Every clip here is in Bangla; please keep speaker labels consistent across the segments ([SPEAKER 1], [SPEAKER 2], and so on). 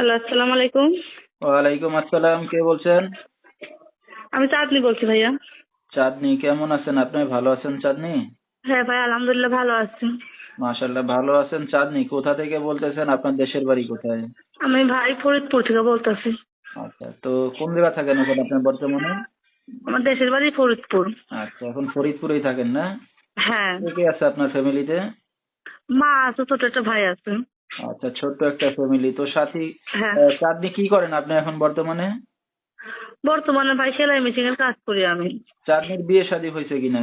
[SPEAKER 1] হ্যালো আসসালামু আলাইকুম।
[SPEAKER 2] ওয়ালাইকুম আসসালাম কে বলছেন?
[SPEAKER 1] আমি চাঁদনি বলছি ভাইয়া।
[SPEAKER 2] চাঁদনি কেমন আছেন আপনি? ভালো আছেন চাঁদনি?
[SPEAKER 1] হ্যাঁ ভাই আলহামদুলিল্লাহ ভালো আছি।
[SPEAKER 2] মাশাল্লাহ ভালো আছেন চাঁদনি? কোথা থেকে বলতেছেন? আপনার দেশের বাড়ি কোথায়?
[SPEAKER 1] আমি ভাই ফরিদপুর থেকে বলতেছি।
[SPEAKER 2] আচ্ছা তো কোন জায়গা থাকেন এখন আপনার বর্তমানে?
[SPEAKER 1] আমার দেশের বাড়ি ফরিদপুর।
[SPEAKER 2] আচ্ছা এখন ফরিদপুরেই থাকেন না?
[SPEAKER 1] হ্যাঁ।
[SPEAKER 2] কে কে আছে আপনার ফ্যামিলিতে
[SPEAKER 1] মা আছে ছোট একটা ভাই আছে।
[SPEAKER 2] আচ্ছা ছোট্ট একটা ফ্যামিলি তো সাথী
[SPEAKER 1] হ্যাঁ।
[SPEAKER 2] চাঁদনি কি করেন আপনি এখন বর্তমানে?
[SPEAKER 1] বর্তমানে ভাই সেলাই মেশিন এর কাজ করি আমি।
[SPEAKER 2] চাঁদনির বিয়ে শাদী হয়েছে কিনা?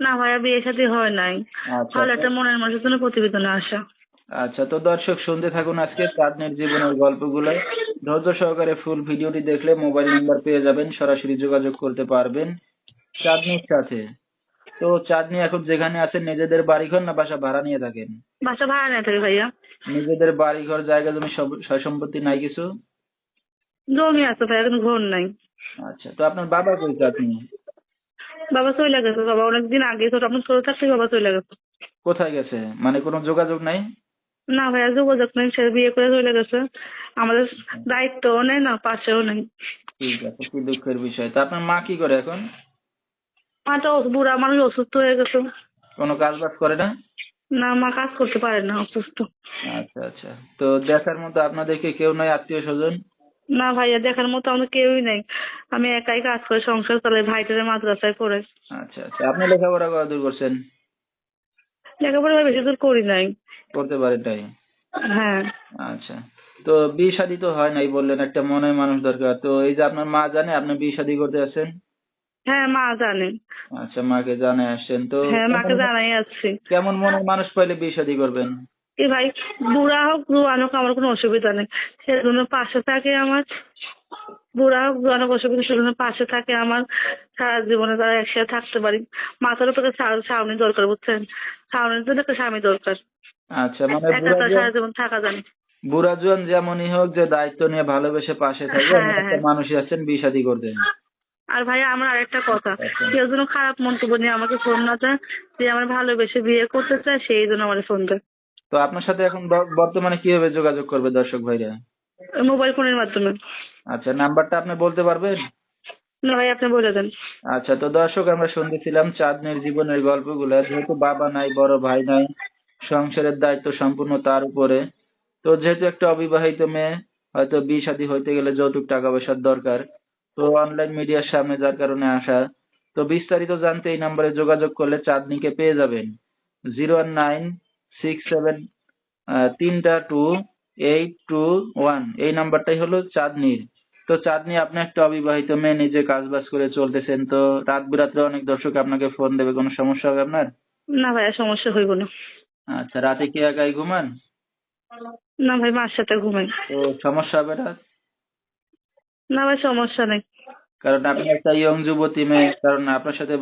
[SPEAKER 1] না ভাইয়া বিয়ে সাথে হয় নাই।
[SPEAKER 2] আচ্ছা
[SPEAKER 1] ভালো একটা মনের মানুষের জন্য প্রতিবেদনে আসা।
[SPEAKER 2] আচ্ছা তো দর্শক শুনতে থাকুন আজকে চাঁদনির জীবনের গল্পগুলো। ধৈর্য সহকারে ফুল ভিডিওটি দেখলে মোবাইল নাম্বার পেয়ে যাবেন সরাসরি যোগাযোগ করতে পারবেন। চাঁদনির সাথে। তো চাঁদনি এখন যেখানে আছেন নিজেদের বাড়িঘর না বাসা ভাড়া নিয়ে থাকেন?
[SPEAKER 1] বাসা ভাড়া নিয়ে থাকে ভাইয়া।
[SPEAKER 2] নিজেদের বাড়িঘর জায়গা জমি সব- সয় সম্পত্তি নাই কিছু?
[SPEAKER 1] জমি আছে ভাইয়া কিন্তু ঘর নাই।
[SPEAKER 2] আচ্ছা তো আপনার বাবা কই চাঁদনি?
[SPEAKER 1] বাবা চলে গেছে বাবা অনেকদিন আগে ছোট আপনার ছোট থাকতে বাবা চলে গেছে।
[SPEAKER 2] কোথায় গেছে? মানে কোনো যোগাযোগ নাই?
[SPEAKER 1] না ভাইয়া যোগাযোগ নেই সে বিয়ে করে চলে গেছে। আমাদের দায়িত্বও নেই না পাশেও নেই।
[SPEAKER 2] ঠিক আছে কি দুঃখের বিষয়। তো আপনার মা কি করে এখন?
[SPEAKER 1] অসু- বুড়া মানুষ অসুস্থ হয়ে গেছে।
[SPEAKER 2] কোনো কাজ বাজ করে না?
[SPEAKER 1] না মা কাজ করতে পারে না অসুস্থ।
[SPEAKER 2] আচ্ছা আচ্ছা। তো দেখার মতো আপনাদেরকে কেউ নাই আত্মীয় স্বজন
[SPEAKER 1] না ভাইয়া দেখার মতো আমাদের কেউই নাই। আমি একাই কাজ করে সংসার চালাই ভাইটারে মাদ্রাসায় পড়ে।
[SPEAKER 2] আচ্ছা আচ্ছা। আপনি লেখাপড়া করা দূর করছেন?
[SPEAKER 1] লেখাপড়া বেশি দূর করি নাই।
[SPEAKER 2] করতে পারেন তাই?
[SPEAKER 1] হ্যাঁ।
[SPEAKER 2] আচ্ছা। তো বিয়ে শাদী তো হয় নাই বললেন একটা মনের মানুষ দরকার। তো এই যে আপনার মা জানে আপনি বিয়ে শাদী করতে আসছেন
[SPEAKER 1] হ্যাঁ মা জানে।
[SPEAKER 2] আচ্ছা মাকে জানে আসছেন। তো
[SPEAKER 1] হ্যাঁ মাকে জানাই আসছি।
[SPEAKER 2] কেমন মনের মানুষ পাইলে বিয়ে শাদী করবেন?
[SPEAKER 1] এ ভাই বুড়া হোক জোয়ান হোক আমার কোনো অসুবিধা নেই। সেজন্য পাশে থাকে আমার। বুড়া হোক জোয়ান হোক অসুবিধা সেজন্য পাশে থাকে আমার। সারা জীবনে তারা একসাথে থাকতে পারি। মাথার উপরে ছাউনি দরকার বুঝছেন? ছাউনির জন্য একটা স্বামী দরকার।
[SPEAKER 2] আচ্ছা মানে
[SPEAKER 1] একা তো সারা জীবন থাকা যায় না।
[SPEAKER 2] বুড়া জোয়ান যেমনই হোক যে দায়িত্ব নিয়ে ভালোবেসে পাশে থাকে
[SPEAKER 1] হ্যাঁ, হ্যাঁ।
[SPEAKER 2] মানুষই আছেন বিয়ে শাদী করতেন
[SPEAKER 1] আর ভাই আমার আরেকটা কথা। কেউ যেন খারাপ মন্তব্য নিয়ে আমাকে ফোন না দেয় যে আমার ভালোবেসে বিয়ে করতে চায় সেই জন্য আমার ফোন দেয়।
[SPEAKER 2] তো আপনার সাথে এখন বর্তমানে কীভাবে যোগাযোগ করবে দর্শক ভাইরা?
[SPEAKER 1] মোবাইল ফোনের মাধ্যমে।
[SPEAKER 2] আচ্ছা নাম্বারটা আপনি বলতে পারবেন?
[SPEAKER 1] না ভাই আপনি বলে দেন।
[SPEAKER 2] আচ্ছা তো দর্শক আমরা শুনতেছিলাম চাঁদনির জীবনের গল্পগুলো। যেহেতু বাবা নাই বড় ভাই নাই সংসারের দায়িত্ব সম্পূর্ণ তার উপরে। তো যেহেতু একটা অবিবাহিত মেয়ে হয়তো বিয়ে শাদী হইতে গেলে যৌতুক টাকা পয়সার দরকার। তো অনলাইন মিডিয়ার সামনে যার কারণে আসা। তো বিস্তারিত জানতে এই নম্বরে যোগাযোগ করলে চাঁদনিকে পেয়ে যাবেন। জিরো নাইন সিক্স সেভেন তিনটা টু এইট টু ওয়ান এই নাম্বারটাই হলো চাঁদনির। তো চাঁদনি আপনি একটা অবিবাহিত মেয়ে নিজে কাজ বাজ করে চলতেছেন। তো রাত বিরাত্রে অনেক দর্শক আপনাকে ফোন দেবে কোনো সমস্যা হবে আপনার?
[SPEAKER 1] না ভাইয়া সমস্যা হইব না।
[SPEAKER 2] আচ্ছা রাতে কি একাই ঘুমান?
[SPEAKER 1] না ভাই মার সাথে ঘুমাই।
[SPEAKER 2] তো সমস্যা হবে না
[SPEAKER 1] না ভাই সমস্যা নেই।
[SPEAKER 2] কারণ আপনি একটা ইয়ং যুবতী মেয়ে কারণ আপনার সাথে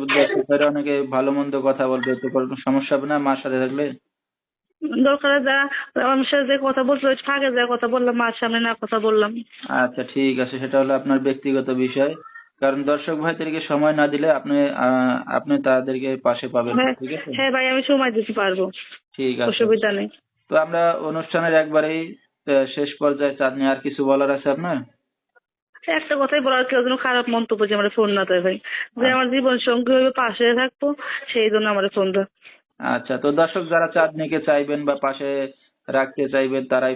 [SPEAKER 2] অনেকে ভালো মন্দ কথা বলবে তো কোনো সমস্যা হবে না মার সাথে থাকলে
[SPEAKER 1] দরকার যা আমার সাথে যে কথা বলছিল ওই ফাঁকে যা কথা বললাম মার সামনে না কথা বললাম।
[SPEAKER 2] আচ্ছা ঠিক আছে সেটা হলো আপনার ব্যক্তিগত বিষয়। কারণ দর্শক ভাইদেরকে সময় না দিলে আপনি আপনি তাদেরকে পাশে পাবেন
[SPEAKER 1] হ্যাঁ
[SPEAKER 2] ঠিক আছে?
[SPEAKER 1] হ্যাঁ ভাই আমি সময় দিতে পারব।
[SPEAKER 2] ঠিক আছে।
[SPEAKER 1] অসুবিধা নেই।
[SPEAKER 2] তো আমরা অনুষ্ঠানের একবারেই শেষ পর্যায়ে চাঁদনি আর কিছু বলার আছে আপনার?
[SPEAKER 1] একটা কথাই বলার কেউ যেন খারাপ মন্তব্য যে আমার ফোন না দেয় ভাই। যে আমার জীবন সঙ্গী হয়ে পাশে থাকব সেই জন্য আমার ফোন দেয়।
[SPEAKER 2] আচ্ছা তো দর্শক যারা চাঁদনিকে চাইবেন বা পাশে রাখতে চাইবেন তারাই